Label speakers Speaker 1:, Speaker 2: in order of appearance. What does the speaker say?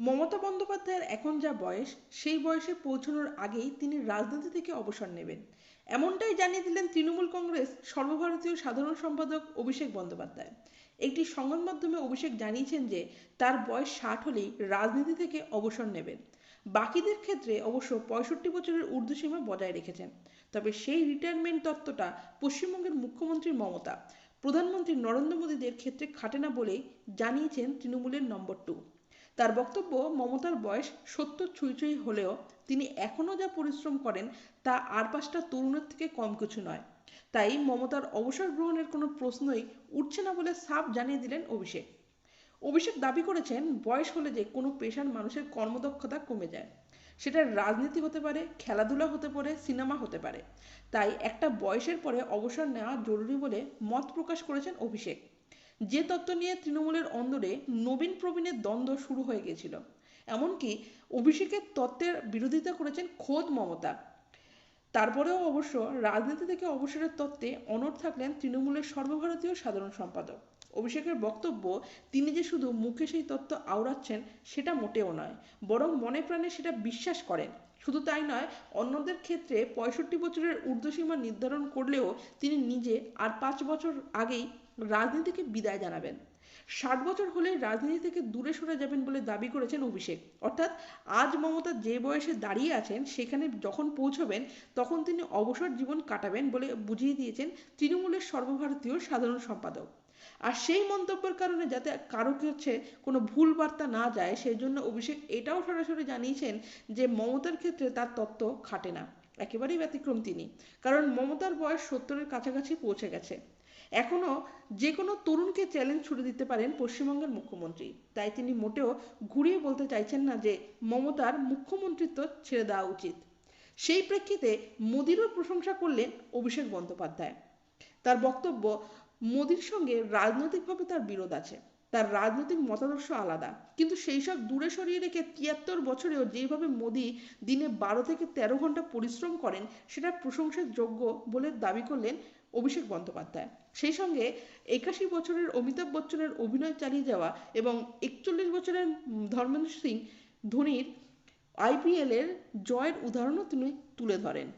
Speaker 1: মমতা বন্দ্যোপাধ্যায়ের এখন যা বয়স, সেই বয়সে পৌঁছানোর আগেই তিনি রাজনীতি থেকে অবসর নেবেন। এমনটাই জানিয়ে দিলেন তৃণমূল কংগ্রেস সর্বভারতীয় সাধারণ সম্পাদক অভিষেক বন্দ্যোপাধ্যায়। একটি সংবাদ মাধ্যমে অভিষেক জানিয়েছেন যে, তার বয়স ষাট হলেই রাজনীতি থেকে অবসর নেবেন। বাকিদের ক্ষেত্রে অবশ্য পঁয়ষট্টি বছরের ঊর্ধ্বসীমা বজায় রেখেছেন। তবে সেই রিটায়ারমেন্ট তত্ত্বটা পশ্চিমবঙ্গের মুখ্যমন্ত্রী মমতা। প্রধানমন্ত্রী নরেন্দ্র মোদীদের ক্ষেত্রে খাটে না বলেই জানিয়েছেন তৃণমূলের নম্বর টু তার বক্তব্য মমতার বয়স সত্তর ছুঁই হলেও তিনি এখনও যা পরিশ্রম করেন তা আর পাঁচটা তরুণের থেকে কম কিছু নয়। তাই মমতার অবসর গ্রহণের কোনো প্রশ্নই উঠছে না বলে সাফ জানিয়ে দিলেন অভিষেক। অভিষেক দাবি করেছেন, বয়স হলে যে কোনো পেশার মানুষের কর্মদক্ষতা কমে যায়। সেটা রাজনীতি হতে পারে, খেলাধুলা হতে পারে, সিনেমা হতে পারে। তাই একটা বয়সের পরে অবসর নেওয়া জরুরি বলে মত প্রকাশ করেছেন অভিষেক। যে তত্ত্ব নিয়ে তৃণমূলের অন্দরে নবীন প্রবীণের দ্বন্দ্ব শুরু হয়ে গিয়েছিল। এমনকি অভিষেকের তত্ত্বের বিরোধিতা করেছেন খোদ মমতা। তারপরেও অবশ্য রাজনীতি থেকে অবসরের তত্ত্বে অনড় থাকলেন তৃণমূলের সর্বভারতীয় সাধারণ সম্পাদক। অভিষেকের বক্তব্য, তিনি যে শুধু মুখে সেই তত্ত্ব আওড়াচ্ছেন, সেটা মোটেও নয়, বরং মনে প্রাণে সেটা বিশ্বাস করেন। শুধু তাই নয়, অন্যদের ক্ষেত্রে পঁয়ষট্টি বছরের ঊর্ধ্বসীমা নির্ধারণ করলেও তিনি নিজে আর পাঁচ বছর আগেই রাজনীতিকে বিদায় জানাবেন। ষাট বছর হলে রাজনীতি থেকে দূরে সরে যাবেন বলে দাবি করেছেন অভিষেক। অর্থাৎ আজ মমতা যে বয়সে দাঁড়িয়ে আছেন, সেখানে যখন পৌঁছবেন, তখন তিনি অবসর জীবন কাটাবেন বলে বুঝিয়ে দিয়েছেন তৃণমূলের সর্বভারতীয় সাধারণ সম্পাদক। আর সেই মন্তব্যের কারণে যাতে কারও কাছে কোনো ভুল বার্তা না যায়, সেই জন্য অভিষেক এটাও সরাসরি জানিয়েছেন যে মমতার ক্ষেত্রে তার তত্ত্ব খাটে না। একেবারেই ব্যতিক্রম তিনি। কারণ মমতার বয়স সত্তরের কাছাকাছি পৌঁছে গেছে। এখনও যে কোনো তরুণকে চ্যালেঞ্জ ছুড়ে দিতে পারেন পশ্চিমবঙ্গের মুখ্যমন্ত্রী। তাই তিনি মোটেও ঘুরিয়ে বলতে চাইছেন না যে মমতার মুখ্যমন্ত্রিত্ব ছেড়ে দেওয়া উচিত। সেই প্রেক্ষিতে মোদিরও প্রশংসা করলেন অভিষেক বন্দ্যোপাধ্যায়। তার বক্তব্য, মোদির সঙ্গে রাজনৈতিকভাবে তার বিরোধ আছে। তার রাজনৈতিক মতাদর্শ আলাদা। কিন্তু সেই সব দূরে সরিয়ে রেখে তিয়াত্তর বছরেও যেভাবে মোদি দিনে বারো থেকে তেরো ঘণ্টা পরিশ্রম করেন সেটা প্রশংসার যোগ্য বলে দাবি করলেন অভিষেক বন্দ্যোপাধ্যায়। সেই সঙ্গে একাশি বছরের অমিতাভ বচ্চনের অভিনয় চালিয়ে যাওয়া এবং একচল্লিশ বছরের ধর্মেন্দ্র সিং ধোনির আইপিএলের জয়ের উদাহরণও তিনি তুলে ধরেন।